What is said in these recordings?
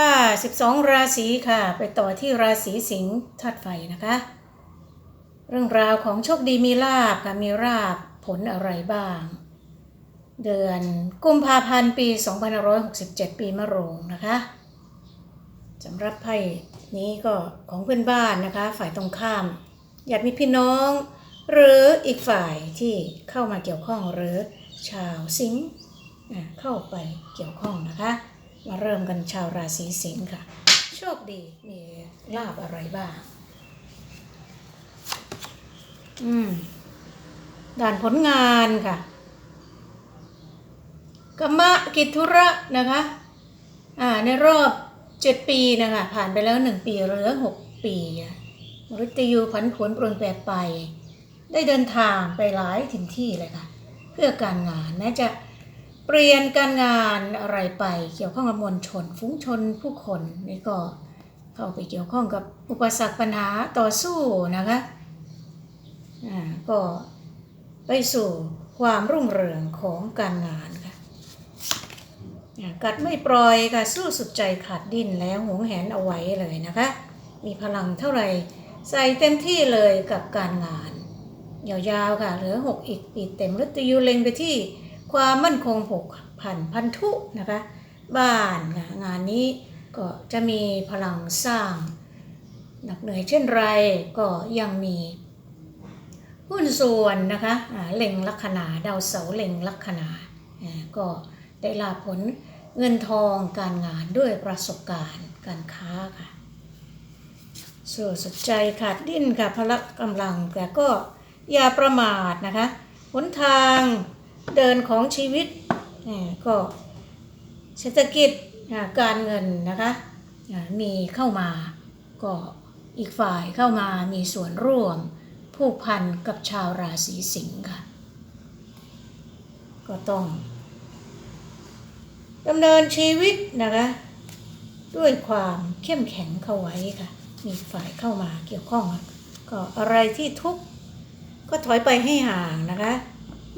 ค่ะ12 ราศีค่ะ ไปต่อที่ราศีสิงห์ธาตุไฟนะคะ เรื่องราวของโชคดีมีลาบค่ะมีราบผลอะไรบ้าง เดือนกุมภาพันธ์ปี 2567 ปีมะโรงนะคะสำหรับไพ่นี้ก็ของเพื่อนบ้านนะคะ ฝ่ายตรงข้ามญาติมิตรพี่น้อง หรืออีกฝ่ายที่เข้ามาเกี่ยวข้องหรือชาวสิงห์เข้าไปเกี่ยวข้องนะคะ มาเริ่มกันชาวราศีสิงห์ค่ะ โชคดีมีลาบอะไรบ้าง อืม ด่านผลงานค่ะกรรมกิจธุระนะคะ อ่า ในรอบเจ็ดปีนะคะ ผ่านไปแล้วหนึ่งปีเหลือหกปีอะมฤตยูผันผวนปรนแปรไป ได้เดินทางไปหลายถิ่นที่เลยค่ะ เพื่อการงานแม้จะ เปลี่ยนการงานอะไรไปเกี่ยวข้องกับมวลชนฟุ้งชนผู้คนนี่ก็เข้าไปเกี่ยวข้องกับอุปสรรคปัญหาต่อสู้นะคะอ่าก็ไปสู่ความรุ่งเรืองของการงานค่ะอ่ากัดไม่ปล่อยค่ะสู้สุดใจขาดดิ้นแล้วหวงแหนเอาไว้เลยนะคะ มีพลังเท่าไหร่ใส่เต็มที่เลยกับการงาน ยาวๆค่ะเหลือ 6 อีกปีเต็มฤตยูเล็งไปที่ ความมั่นคงผกผันพันธุนะคะ บ้านงานนี้ก็จะมีพลังสร้าง หนักเหนื่อยเช่นไรก็ยังมีหุ้นส่วนนะคะเล็งลัคนาดาวเสาเล็งลัคนาก็ได้ลาผลเงินทองการงานด้วยประสบการณ์การค้าค่ะสู้สุดใจขาดดิ้นค่ะพละกำลังแต่ก็อย่าประมาทนะคะหนทาง เดินของชีวิตอ่าก็เศรษฐกิจการเงินนะคะมีเข้ามาก็อีกฝ่ายเข้ามามีส่วนร่วมผูกพันกับชาวราศีสิงห์ค่ะ ก็ต้องดำเนินชีวิตนะคะด้วยความเข้มแข็งเข้าไว้ค่ะ มีฝ่ายเข้ามาเกี่ยวข้อง ก็อะไรที่ทุกข์ก็ถอยไปให้ห่างนะคะ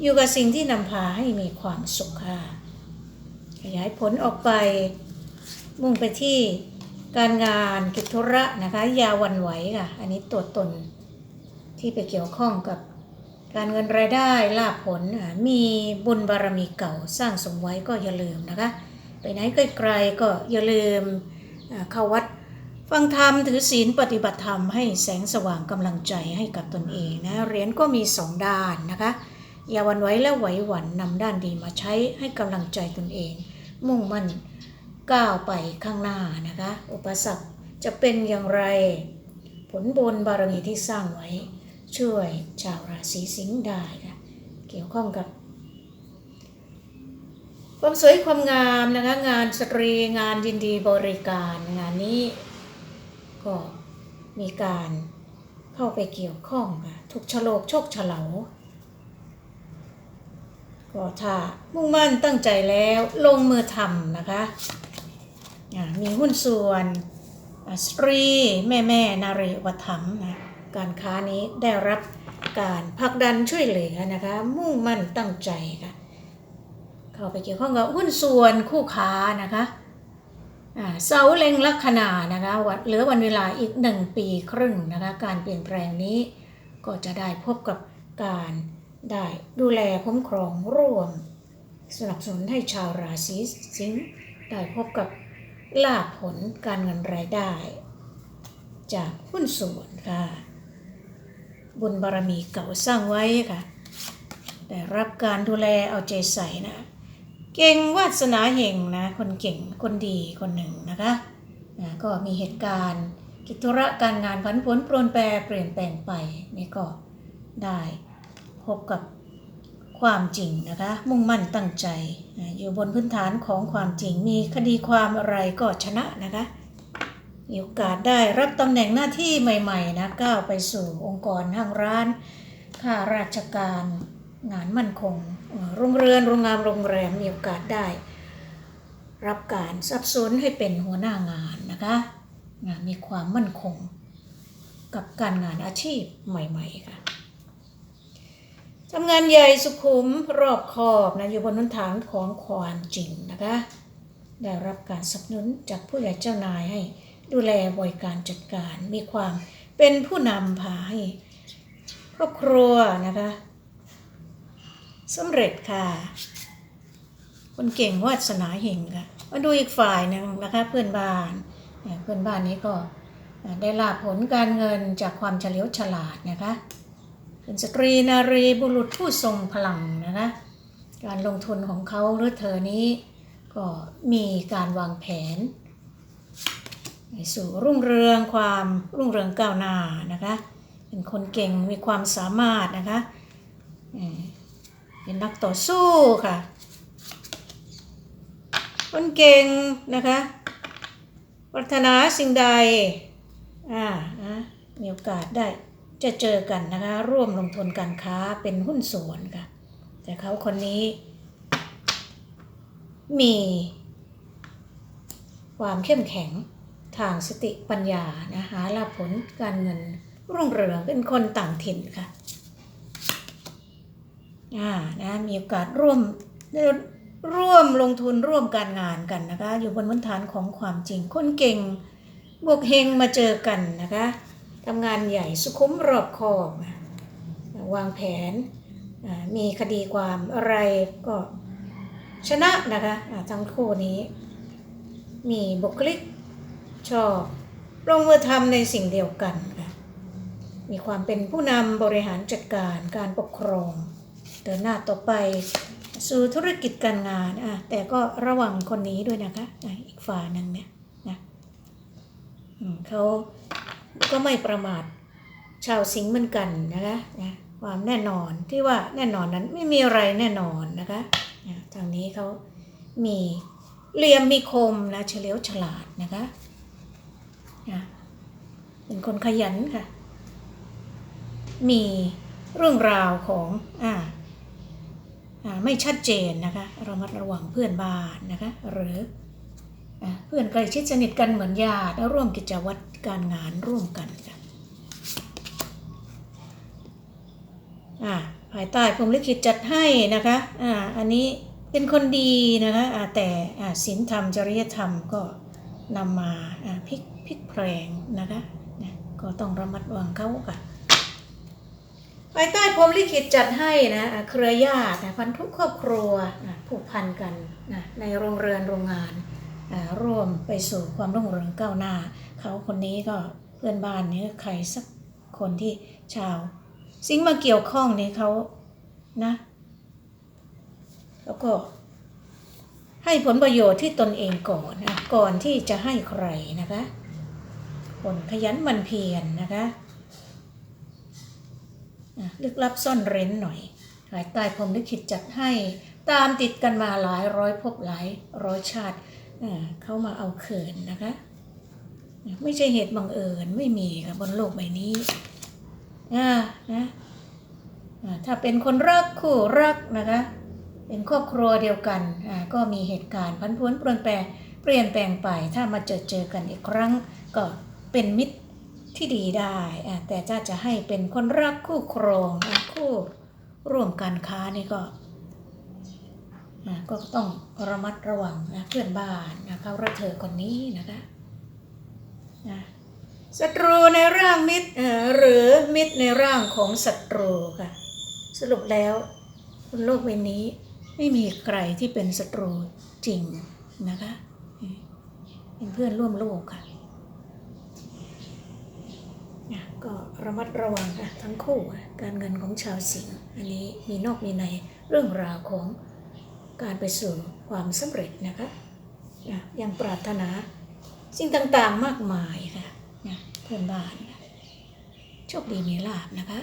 อยู่กับสิ่งที่นำพาให้มีความสุขค่ะขยายผลออกไป มุ่งไปที่การงานกิจธุระนะคะยาวันไหวค่ะ อันนี้ตัวตนที่ไปเกี่ยวข้องกับการเงินรายได้ลาภผลมีบุญบารมีเก่าสร้างสมไว้ก็อย่าลืมนะคะ ไปไหนไกลๆก็อย่าลืมเข้าวัดฟังธรรมถือศีลปฏิบัติธรรมให้แสงสว่างกำลังใจให้กับตนเองนะเหรียญก็มีสองด้านนะคะ อย่าวันไว้และไหวหวั่นนำด้านดีมาใช้ให้กำลังใจตนเอง มุ่งมั่นก้าวไปข้างหน้านะคะ อุปสรรคจะเป็นอย่างไร ผลบุญบารมีที่สร้างไว้ ช่วยชาวราศีสิงห์ได้ค่ะเกี่ยวข้องกับ ความสวยความงามนะคะ งานสตรีงานยินดีบริการงานนี้ ก็มีการเข้าไปเกี่ยวข้องค่ะถูกฉลกโชคเฉลา ก็ถ้ามุ่งมั่นตั้งใจแล้วลงมือทำนะคะ มีหุ้นส่วนสตรีแม่แม่นารีอุปถัมภ์นะการค้านี้ได้รับการผลักดันช่วยเหลือนะคะ มุ่งมั่นตั้งใจค่ะเข้าไปเกี่ยวข้องกับหุ้นส่วนคู่ค้านะคะเสาเล็งลัคนานะคะวันเหลือวันเวลาอีกหนึ่งปีครึ่งนะคะ การเปลี่ยนแปลงนี้ก็จะได้พบกับการ ได้ดูแลคุ้มครองร่วม สนับสนุนให้ชาวราศีสิงห์ได้พบกับลาภผลการเงินรายได้ จากหุ้นส่วนค่ะ บุญบารมีเก่าสร้างไว้ค่ะ ได้รับการดูแลเอาใจใส่นะ เก่งวาสนาเห่งนะ คนเก่งคนดีคนหนึ่งนะคะนะก็มีเหตุการณ์ กิจธุระการงานผันผวนปรนแปรเปลี่ยนแปลงไปนี่ก็ได้ พบกับความจริงนะคะ มุ่งมั่นตั้งใจ อยู่บนพื้นฐานของความจริงมีคดีความอะไรก็ชนะนะคะมีโอกาสได้รับตำแหน่งหน้าที่ใหม่ๆนะก้าวไปสู่องค์กรห้างร้านข้าราชการงานมั่นคงโรงเรือนโรงงานโรงแรมมีโอกาสได้ รับการสนับสนุนให้เป็นหัวหน้างานนะคะงานมีความมั่นคง กับการงานอาชีพใหม่ ๆ ค่ะ ทำงานใหญ่สุขุมรอบคอบนะอยู่บนพื้นฐานของความจริงนะคะ ได้รับการสนับสนุนจากผู้ใหญ่เจ้านายให้ดูแลบริการจัดการ มีความเป็นผู้นำพาให้ครอบครัวนะคะสำเร็จค่ะ คนเก่งวาสนาเฮงค่ะ มาดูอีกฝ่ายหนึ่งนะคะเพื่อนบ้านเพื่อนบ้านนี้ก็ได้ลาบผลการเงินจากความเฉลียวฉลาดนะคะ เป็นสตรีนารีบุรุษผู้ทรงพลังนะคะการลงทุนของเขาหรือเธอนี้ก็มีการวางแผนไปสู่รุ่งเรืองความรุ่งเรืองก้าวหน้านะคะเป็นคนเก่งมีความสามารถนะคะเป็นนักต่อสู้ค่ะ คนเก่งนะคะปรารถนาสิ่งใดอ่านะมีโอกาสได้ จะเจอกันนะคะ ร่วมลงทุนการค้าเป็นหุ้นส่วนค่ะ แต่เขาคนนี้ มีความเข้มแข็งทางสติปัญญานะหาลาผลการเงินรุ่งเรืองเป็นคนต่างถิ่นค่ะอ่านะมีโอกาสร่วมร่วมลงทุนร่วมการงานกันนะคะ อยู่บนพื้นฐานของความจริงคนเก่งบวกเฮงมาเจอกันนะคะ ทำงานใหญ่สุขุมรอบคอบวางแผนมีคดีความอะไรก็ชนะนะคะทั้งคู่นี้ มีบุคลิกชอบลงมือทำในสิ่งเดียวกันค่ะมีความเป็นผู้นำบริหารจัดการการปกครองเดินหน้าต่อไปสู่ธุรกิจการงานอะแต่ก็ระวังคนนี้ด้วยนะคะอีกฝ่ายหนึ่งเนี่ยนะเขา ก็ไม่ประมาทชาวสิงห์เหมือนกันนะคะนะความแน่นอนที่ว่าแน่นอนนั้นไม่มีอะไรแน่นอนนะคะนะทางนี้เขามีเหลี่ยมมีคมนะเฉลียวฉลาดนะคะนะเป็นคนขยันค่ะ มีเรื่องราวของอ่าอ่าไม่ชัดเจนนะคะระมัดระวังเพื่อนบ้านนะคะหรือ เพื่อนใกล้ชิดสนิทกันเหมือนญาติแล้วร่วมกิจวัตรการงานร่วมกันค่ะอ่าภายใต้พรมลิขิตจัดให้นะคะอ่าอันนี้เป็นคนดีนะคะอ่าแต่อ่าศีลธรรมจริยธรรมก็นำมาอ่าพลิกพลิกแพลงนะคะนะก็ต้องระมัดระวังเขาค่ะภายใต้พรมลิขิตจัดให้นะเครือญาติพันธุครอบครัวผูกพันกันนะในโรงเรือนโรงงาน ร่วมไปสู่ความรุ่งเรืองก้าวหน้า เขาคนนี้ก็เพื่อนบ้านนี้ใครสักคนที่ชาว สิ่งมาเกี่ยวข้องนี้เขานะ แล้วก็ให้ผลประโยชน์ที่ตนเองก่อนนะก่อนที่จะให้ใครนะคะคนขยันมันเพียรนนะคะลึกลับซ่อนเร้นหน่อยภายใต้พรหมลิขิตจัดให้ตามติดกันมาหลายร้อยภพหลายร้อยชาติ เขามาเอาเขินนะคะ ไม่ใช่เหตุบังเอิญไม่มีค่ะบนโลกใบนี้อ่านะถ้าเป็นคนรักคู่รักนะคะ เป็นครอบครัวเดียวกันก็มีเหตุการณ์พันพวนเปลี่ยนแปลงเปลี่ยนแปลงไปถ้ามาเจอเจอกันอีกครั้ง ก็เป็นมิตรที่ดีได้แต่ถ้าจะให้เป็นคนรักคู่ครองคู่ร่วมการค้านี่ก็ อ่าก็ต้องระมัดระวังนะเพื่อนบ้านนะเขาระเธอคนนี้นะคะนะศัตรูในร่างมิตรหรือมิตรในร่างของศัตรูค่ะ สรุปแล้วบนโลกใบนี้ไม่มีใครที่เป็นศัตรูจริงนะคะเป็นเพื่อนร่วมโลกค่ะก็ระมัดระวังค่ะทั้งคู่การเงินของชาวสิงห์อันนี้มีนอกมีในเรื่องราวของ การไปสู่ความสำเร็จนะคะนะยังปรารถนาสิ่งต่างๆมากมายค่ะนะเพื่อนบ้านโชคดีมีลาบนะคะ